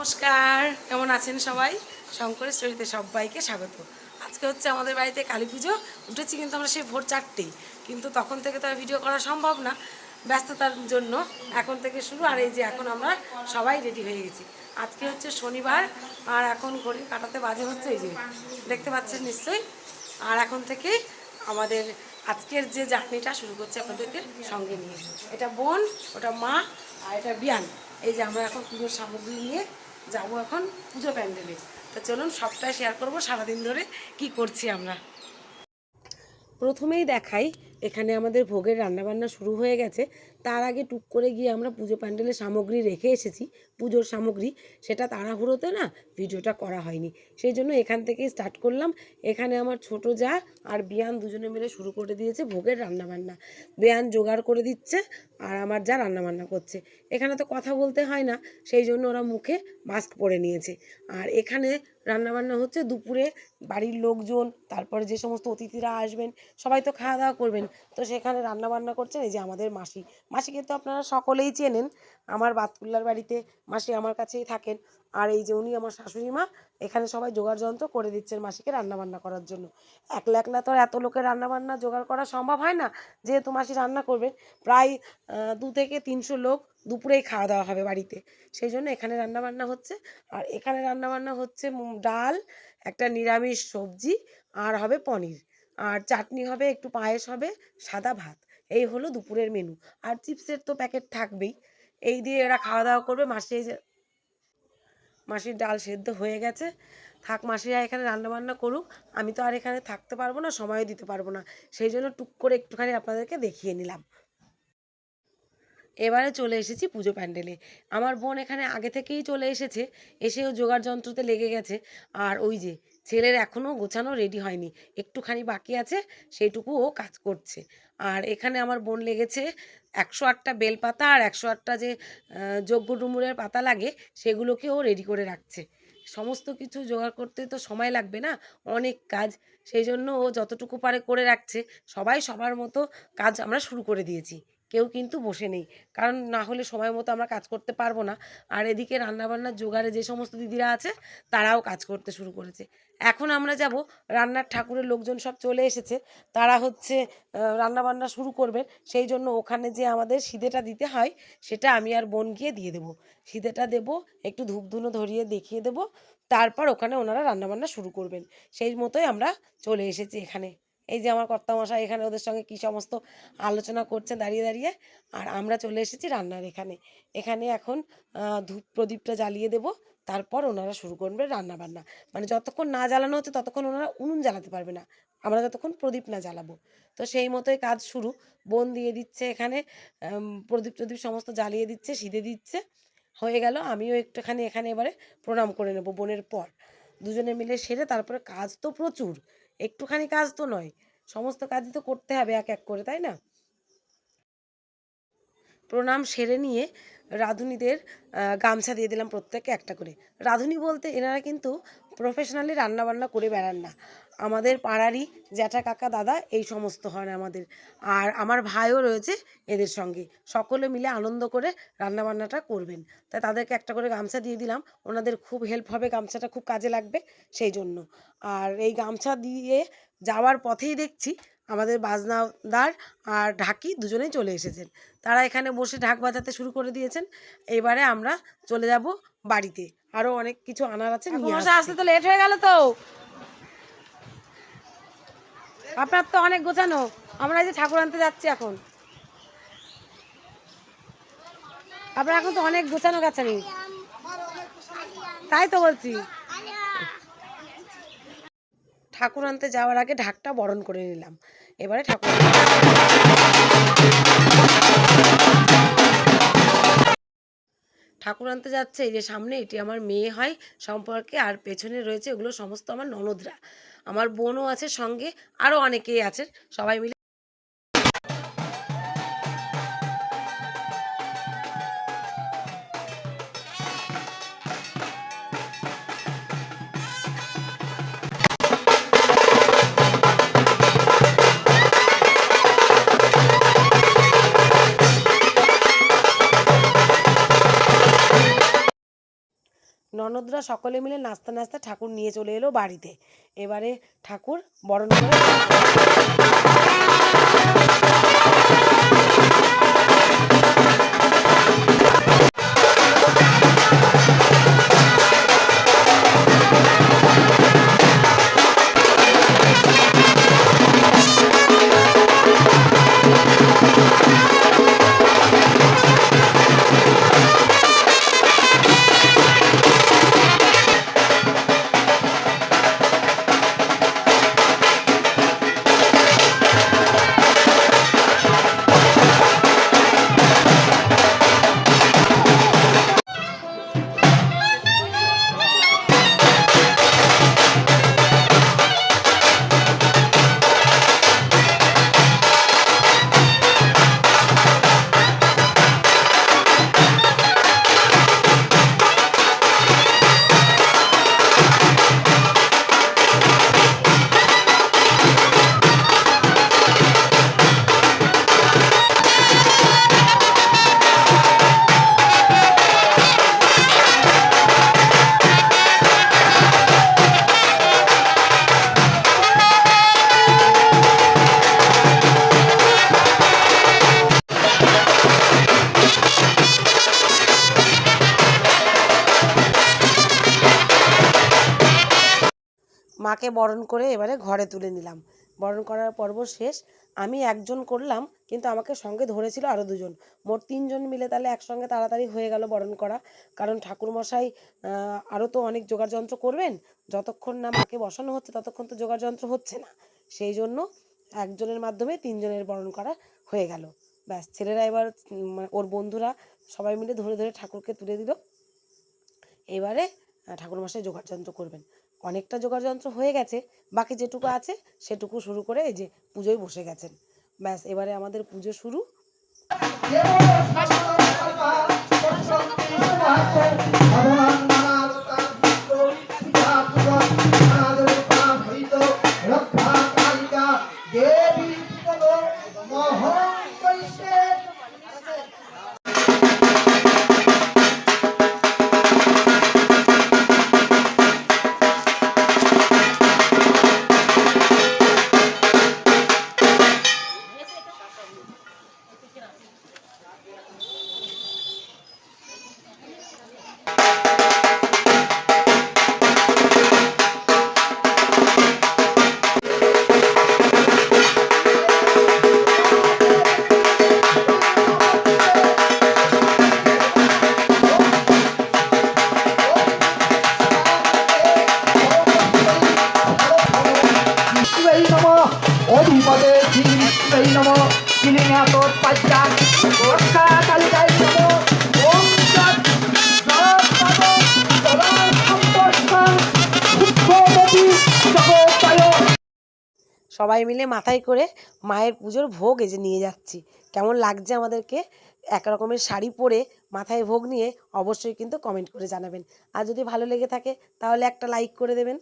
নমস্কার, কেমন আছেন সবাই? শঙ্করের স্টোরিতে সবাইকে স্বাগত। আজকে হচ্ছে আমাদের বাড়িতে কালী পুজো, উঠেছি কিন্তু আমরা সেই ভোর চারটেই কিন্তু তখন থেকে তো ভিডিও করা সম্ভব না, ব্যস্ততার জন্য। এখন থেকে শুরু, আর এই যে এখন আমরা সবাই রেডি হয়ে গেছি। আজকে হচ্ছে শনিবার, আর এখন ঘড়ি কাটাতে বাজে হচ্ছে এই যে, দেখতে পাচ্ছেন নিশ্চয়ই? আর এখন থেকে আমাদের আজকের যে জার্নিটা শুরু করছে আপনাদেরকে সঙ্গে নিয়ে। এটা বোন, ওটা মা, আর এটা বিয়ান। এই যে আমরা এখন পুজোর সামগ্রী নিয়ে যাব এখন পুজো প্যান্ডেলে। তো চলুন সবটাই শেয়ার করব সারাদিন ধরে কি করছি আমরা। প্রথমেই দেখাই এখানে আমাদের ভোগের রান্নাবান্না শুরু হয়ে গেছে। তার আগে টুক করে গিয়ে আমরা পুজো প্যান্ডেলের সামগ্রী রেখে এসেছি। পুজোর সামগ্রী, সেটা তাড়াহুড়োতে না ভিডিওটা করা হয়নি। সেই জন্য এখান থেকেই স্টার্ট করলাম। এখানে আমার ছোট যা আর বিয়ান দুজনে মিলে শুরু করে দিয়েছে ভোগের রান্নাবান্না। বিয়ান জোগাড় করে দিচ্ছে আর আমার যা রান্নাবান্না করছে। এখানে তো কথা বলতে হয় না, সেই জন্য ওরা মুখে মাস্ক পরে নিয়েছে। আর এখানে রান্নাবান্না হচ্ছে দুপুরে বাড়ির লোকজন, তারপরে যে সমস্ত অতিথিরা আসবেন, সবাই তো খাওয়া দাওয়া করবেন। তো সেখানে রান্না বান্না করছেন, এই যে আমাদের মাসি। মাসিকে তো আপনারা সকলেই চেনেন। আমার বাতকুল্লার বাড়িতে মাসি আমার কাছেই থাকেন। আর এই যে উনি আমার শাশুড়ি মা, এখানে সবাই জোগাড় যন্ত্র করে দিচ্ছেন মাসিকে রান্না বান্না করার জন্য। একলা একলা তো এত লোকের রান্না বান্না জোগাড় করা সম্ভব হয় না, যেহেতু মাসি রান্না করবেন। প্রায় দু থেকে তিনশো লোক দুপুরেই খাওয়া দাওয়া হবে বাড়িতে। সেই জন্য এখানে রান্না বান্না হচ্ছে। আর এখানে রান্না বান্না হচ্ছে ডাল, একটা নিরামিষ সবজি, আর হবে পনির। আর চাটনি হবে, একটু পায়েস হবে, সাদা ভাত। এই হলো দুপুরের মেনু আর চিপসের তো প্যাকেট থাকবেই। এই দিয়ে এরা খাওয়া দাওয়া করবে, মাসি মাসির ডাল সেদ্ধ হয়ে গেছে। থাক মাসিরা এখানে রান্নাবান্না করুক। আমি তো আর এখানে থাকতে পারব না, সময়ও দিতে পারব না। সেই জন্য টুক করে একটুখানি আপনাদেরকে দেখিয়ে নিলাম। এবারে চলে এসেছি পুজো প্যান্ডেলে। আমার বোন এখানে আগে থেকেই চলে এসেছে। এসেও জোগাড় যন্ত্রতে লেগে গেছে। আর ওই যে ছেলের এখনও গোছানো রেডি হয়নি। একটুখানি বাকি আছে, সেইটুকু ও কাজ করছে। আর এখানে আমার বোন লেগেছে একশো আটটা বেলপাতা আর একশো আটটা যে যজ্ঞ ডুমুরের পাতা লাগে, সেগুলোকে ও রেডি করে রাখছে। সমস্ত কিছু জোগাড় করতে তো সময় লাগবে না, অনেক কাজ। সেই জন্য ও যতটুকু পারে করে রাখছে, সবাই সবার মতো কাজ আমরা শুরু করে দিয়েছি। কেউ কিন্তু বসে নেই। কারণ না হলে সময় মতো আমরা কাজ করতে পারব না। আর এদিকে রান্নাবান্নার জোগাড়ে যে সমস্ত দিদিরা আছে, তারাও কাজ করতে শুরু করেছে। এখন আমরা যাব রান্নার ঠাকুরের লোকজন সব চলে এসেছে। তারা হচ্ছে রান্নাবান্না শুরু করবেন। সেই জন্য ওখানে যে আমাদের সিদেটা দিতে হয়, সেটা আমি আর বোন গিয়ে দিয়ে দেবো। সিদেটা দেবো, একটু ধূপ ধুনো ধরিয়ে দেখিয়ে দেবো। তারপর ওখানে ওনারা রান্নাবান্না শুরু করবেন। সেই মতোই আমরা চলে এসেছি এখানে। এই যে আমার কর্তামশাই এখানে ওদের সঙ্গে কী সমস্ত আলোচনা করছেন দাঁড়িয়ে দাঁড়িয়ে, আর আমরা চলে এসেছি রান্নার এখানে। এখানে এখন ধূপ প্রদীপটা জ্বালিয়ে দেব, তারপর ওনারা শুরু করবে রান্না বান্না মানে যতক্ষণ না জ্বালানো হচ্ছে ততক্ষণ ওনারা উনুন জ্বালাতে পারবে না, আমরা যতক্ষণ প্রদীপ না জ্বালাবো। তো সেই মতোই কাজ শুরু, বোন দিয়ে দিচ্ছে এখানে প্রদীপ টদীপ সমস্ত জ্বালিয়ে দিচ্ছে সিদে দিচ্ছে, হয়ে গেল, আমিও একটুখানি এখানে এবারে প্রণাম করে নেব বোনের পর। দুজনে মিলে সেরে তারপরে কাজ তো প্রচুর একটুখানি কাজ তো নয়। সমস্ত কাজই তো করতে হবে এক এক করে, তাই না? প্রণাম সেরে নিয়ে রাঁধুনিদের গামছা দিয়ে দিলাম প্রত্যেককে একটা করে। রাঁধুনি বলতে এনারা কিন্তু প্রফেশনালি রান্নাবান্না করে বেড়ান না। আমাদের পাড়ারই জ্যাঠা কাকা দাদা এই সমস্ত হন আমাদের। আর আমার ভাইও রয়েছে এদের সঙ্গে। সকলে মিলে আনন্দ করে রান্নাবান্নাটা করবেন। তাই তাদেরকে একটা করে গামছা দিয়ে দিলাম। ওনাদের খুব হেল্প হবে গামছাটা খুব কাজে লাগবে সেই জন্য। আর এই গামছা দিয়ে যাওয়ার পথেই দেখছি আমাদের বাজনাদার আর ঢাকি দুজনেই চলে এসেছেন। তারা এখানে বসে ঢাক বাজাতে শুরু করে দিয়েছেন। এবারে আমরা চলে যাব বাড়িতে। আরও অনেক কিছু আনার আছে আসতে তো লেট হয়ে গেল তো। আপনার তো অনেক গোছানো। আমরা এই যে ঠাকুর আনতে যাচ্ছি এখন। আপনার এখন তো অনেক গোছানো গাছানি তাই তো বলছি। ঠাকুর আনতে যাওয়ার আগে ঢাকটা বরণ করে নিলাম। এবারে ঠাকুর ঠাকুর আনতে যাচ্ছে, এই যে সামনে এটি আমার মেয়ে হয় সম্পর্কে, আর পেছনে রয়েছে এগুলো সমস্ত আমার ননদরা। আমার বোনও আছে সঙ্গে, আরও অনেকেই আছে সবাই মিলে ননদরা সকলে মিলে নাচতে নাচতে ঠাকুর নিয়ে চলে এলো বাড়িতে। এবারে ঠাকুর বরণ করে মাকে বরণ করে এবারে ঘরে তুলে নিলাম। বরণ করার পর্ব শেষ। আমি একজন করলাম, কিন্তু আমাকে সঙ্গে ধরেছিল আরও দুজন। মোট তিনজন মিলে তাহলে একসঙ্গে তাড়াতাড়ি হয়ে গেল বরণ করা। কারণ ঠাকুরমশাই আরও তো অনেক জোগাড় যন্ত্র করবেন। যতক্ষণ না মাকে বসানো হচ্ছে, ততক্ষণ তো জোগাড় যন্ত্র হচ্ছে না। সেই জন্য একজনের মাধ্যমে তিনজনের বরণ করা হয়ে গেল। ব্যাস, ছেলেরা এবার মানে ওর বন্ধুরা সবাই মিলে ধরে ধরে ঠাকুরকে তুলে দিল। এবারে ঠাকুরমশাই জোগাড় যন্ত্র করবেন। অনেকটা জোগাড় যন্ত্র হয়ে গেছে বাকি যেটুকু আছে সেটুকু শুরু করে এই যে পুজোয় বসে গেছেন ব্যাস এবারে আমাদের পুজো শুরু সবাই মিলে মাথায় করে মায়ের পুজোর ভোগ এজে নিয়ে যাচ্ছি। কেমন লাগছে আমাদেরকে? এক রকমের শাড়ি পরে মাথায় ভোগ নিয়ে অবশ্যই কিন্তু কমেন্ট করে জানাবেন। আর যদি ভালো লেগে থাকে, তাহলে একটা লাইক করে দেবেন।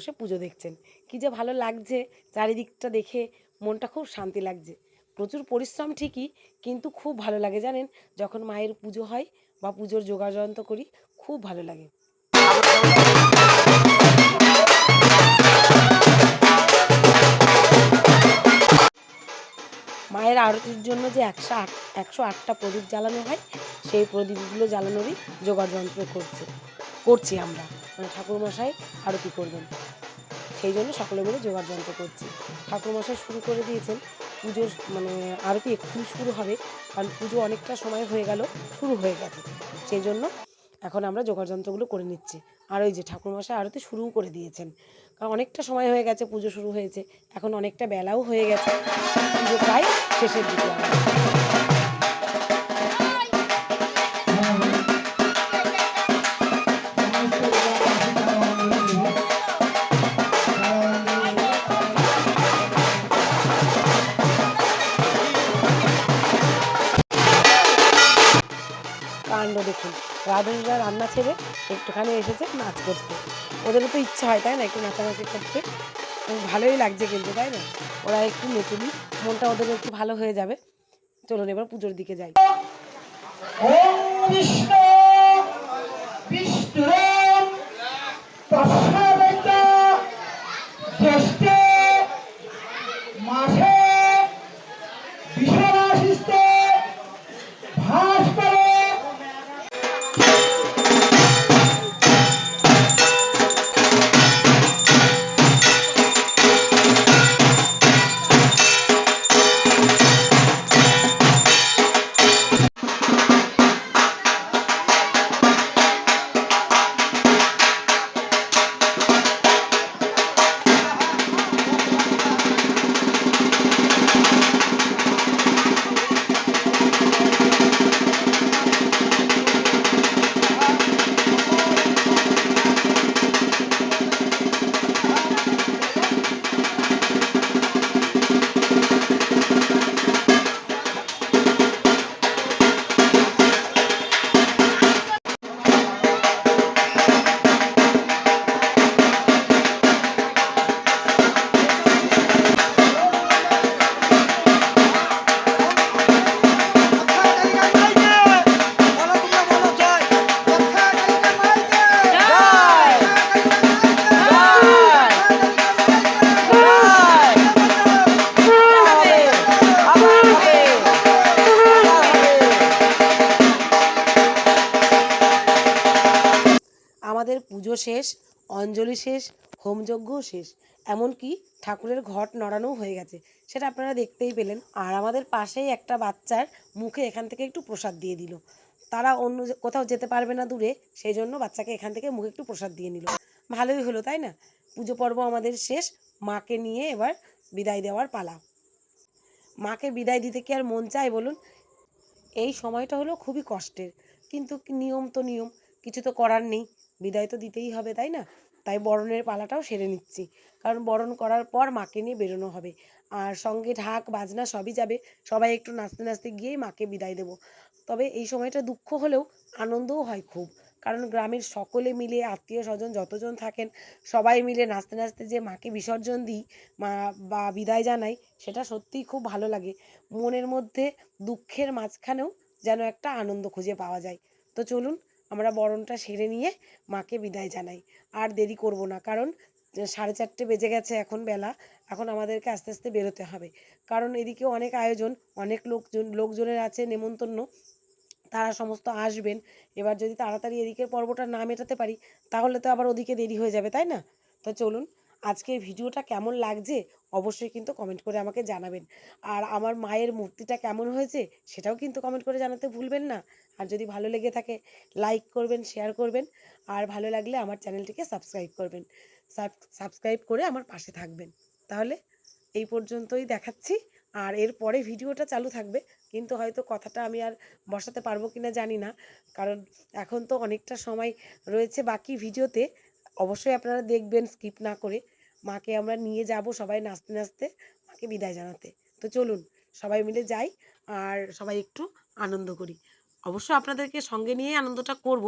বসে পুজো দেখছেন। কি যে ভালো লাগছে চারিদিকটা দেখে, মনটা খুব শান্তি লাগছে। প্রচুর পরিশ্রম ঠিকই, কিন্তু খুব ভালো লাগে জানেন, যখন মায়ের পুজো হয় বা পুজোর যোগাযন্ত্র করি, খুব ভালো লাগে। মায়ের আরতির জন্য যে একশো আট, একশো আটটা প্রদীপ জ্বালানো হয়, সেই প্রদীপগুলো জ্বালানোরই জোগাড় যন্ত্র করছে, করছি আমরা। মানে ঠাকুরমশাই আরতি করবেন। সেই জন্য সকলে মিলে জোগাড় যন্ত্র করছি। ঠাকুরমশাই শুরু করে দিয়েছেন পুজোর মানে আরতি এক্ষুনি শুরু হবে, কারণ পুজো অনেকটা সময় হয়ে গেল, শুরু হয়ে গেছে। সেই জন্য এখন আমরা যোগাযন্ত্রগুলো করে নিচ্ছি। আর ওই যে ঠাকুরমশাই আরতি শুরুও করে দিয়েছেন। কারণ অনেকটা সময় হয়ে গেছে, পুজো শুরু হয়েছে। এখন অনেকটা বেলাও হয়ে গেছে। পুজো প্রায় শেষের দিকে কাণ্ড দেখুন। রাধুনিরা রান্না ছেড়ে একটুখানি এসেছে নাচ করতে। ওদেরও তো ইচ্ছা হয়, তাই না? একটু নাচানাচি করতে। ভালোই লাগছে কিন্তু, তাই না? ওরা একটু নেচুলি মনটা ওদের একটু ভালো হয়ে যাবে। চলুন, এবার পুজোর দিকে যাই। ওম পুজো শেষ, অঞ্জলি শেষ, হোমযজ্ঞও শেষ। এমনকি ঠাকুরের ঘট নড়ানোও হয়ে গেছে। সেটা আপনারা দেখতেই পেলেন। আর আমাদের পাশেই একটা বাচ্চার মুখে এখান থেকে একটু প্রসাদ দিয়ে দিল। তারা অন্য কোথাও যেতে পারবে না দূরে, সেই জন্য বাচ্চাকে এখান থেকে মুখে একটু প্রসাদ দিয়ে নিল। ভালোই হলো, তাই না? পুজো পর্ব আমাদের শেষ। মাকে নিয়ে এবার বিদায় দেওয়ার পালা। মাকে বিদায় দিতে কি আর মন চায় বলুন? এই সময়টা হলো খুবই কষ্টের। কিন্তু নিয়ম তো নিয়ম, কিছু তো করার নেই। বিদায় তো দিতেই হবে, তাই না? তাই বরণের পালাটাও সেরে নিচ্ছি। কারণ বরণ করার পর মাকে নিয়ে বেরোনো হবে। আর সঙ্গে ঢাক, বাজনা সবই যাবে। সবাই একটু নাচতে নাচতে গিয়েই মাকে বিদায় দেবো। তবে এই সময়টা দুঃখ হলেও আনন্দও হয় খুব। কারণ গ্রামের সকলে মিলে আত্মীয় স্বজন যতজন থাকেন, সবাই মিলে নাচতে নাচতে যে মাকে বিসর্জন দিই, মা বা বিদায় জানাই, সেটা সত্যিই খুব ভালো লাগে। মনের মধ্যে দুঃখের মাঝখানেও যেন একটা আনন্দ খুঁজে পাওয়া যায়। তো চলুন আমরা বরণটা সেরে নিয়ে মাকে বিদায় জানাই। আর দেরি করব না, কারণ সাড়ে চারটে বেজে গেছে এখন বেলা, এখন আমাদেরকে আস্তে আস্তে বেরোতে হবে। কারণ এদিকে অনেক আয়োজন, অনেক লোকজন, লোকজনের আছে, নেমন্তন্ন, তারা সমস্ত আসবেন। এবার যদি তাড়াতাড়ি এদিকের পর্বটা না মেটাতে পারি, তাহলে তো আবার ওদিকে দেরি হয়ে যাবে, তাই না? তো চলুন আজকের ভিডিওটা কেমন লাগছে অবশ্যই কিন্তু কমেন্ট করে আমাকে জানাবেন। আর আমার মায়ের মূর্তিটা কেমন হয়েছে সেটাও কিন্তু কমেন্ট করে জানাতে ভুলবেন না। আর যদি ভালো লেগে থাকে লাইক করবেন শেয়ার করবেন। আর ভালো লাগলে আমার চ্যানেলটিকে সাবস্ক্রাইব করবেন। সাবস্ক্রাইব করে আমার পাশে থাকবেন। তাহলে এই পর্যন্তই দেখাচ্ছি। আর এরপরে ভিডিওটা চালু থাকবে। কিন্তু হয়তো কথাটা আমি আর বসাতে পারব কিনা জানি না। কারণ এখন তো অনেকটা সময় রয়েছে বাকি ভিডিওতে। অবশ্যই আপনারা দেখবেন স্কিপ না করে মাকে আমরা নিয়ে যাব সবাই নাচতে নাচতে, মাকে বিদায় জানাতে। তো চলুন, সবাই মিলে যাই আর সবাই একটু আনন্দ করি। অবশ্য আপনাদেরকে সঙ্গে নিয়ে আনন্দটা করব।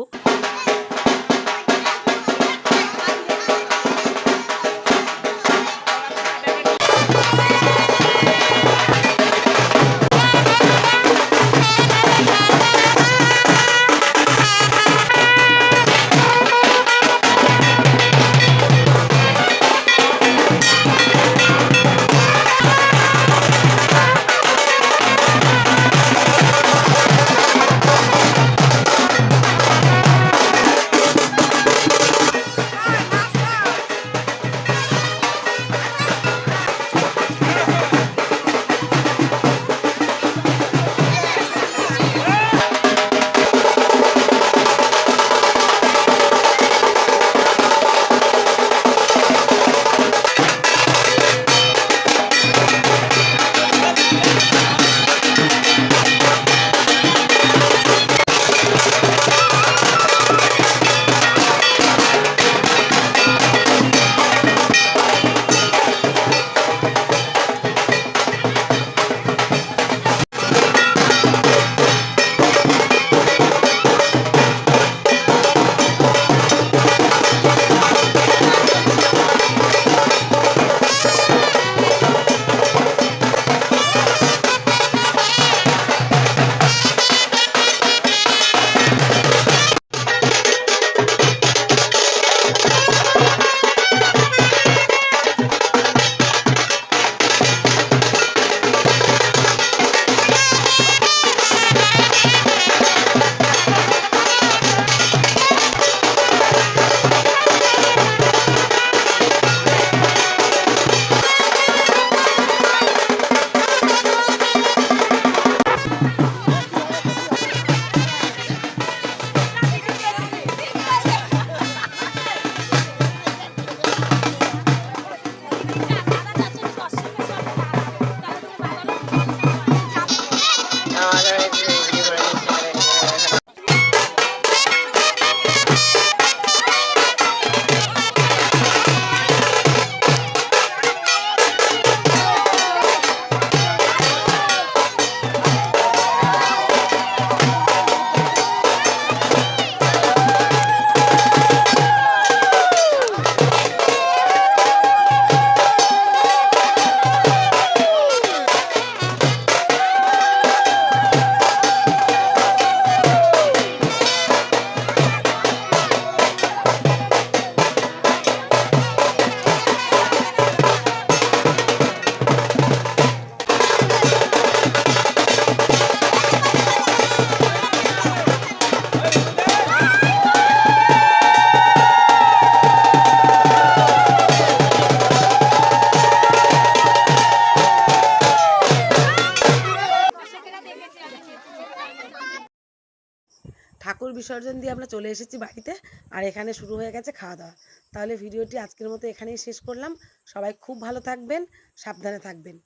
বিসর্জন দিয়ে আমরা চলে এসেছি বাড়িতে আর এখানে শুরু হয়ে গেছে খাওয়া দাওয়া। তাহলে ভিডিওটি আজকের মতো এখানেই শেষ করলাম। সবাই খুব ভালো থাকবেন, সাবধানে থাকবেন।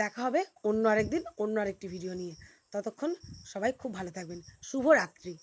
দেখা হবে অন্য আরেকদিন অন্য আরেকটি ভিডিও নিয়ে। ততক্ষণ সবাই খুব ভালো থাকবেন। শুভ রাত্রি